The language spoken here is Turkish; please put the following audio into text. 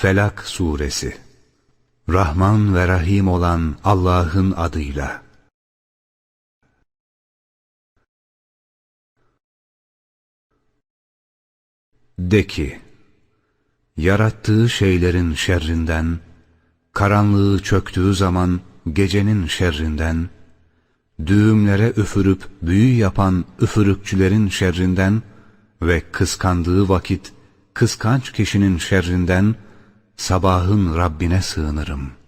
Felak Suresi Rahman ve Rahim olan Allah'ın adıyla. De ki, yarattığı şeylerin şerrinden, karanlığı çöktüğü zaman gecenin şerrinden, düğümlere üfürüp büyü yapan üfürükçülerin şerrinden ve kıskandığı vakit kıskanç kişinin şerrinden sabahın Rabbine sığınırım.''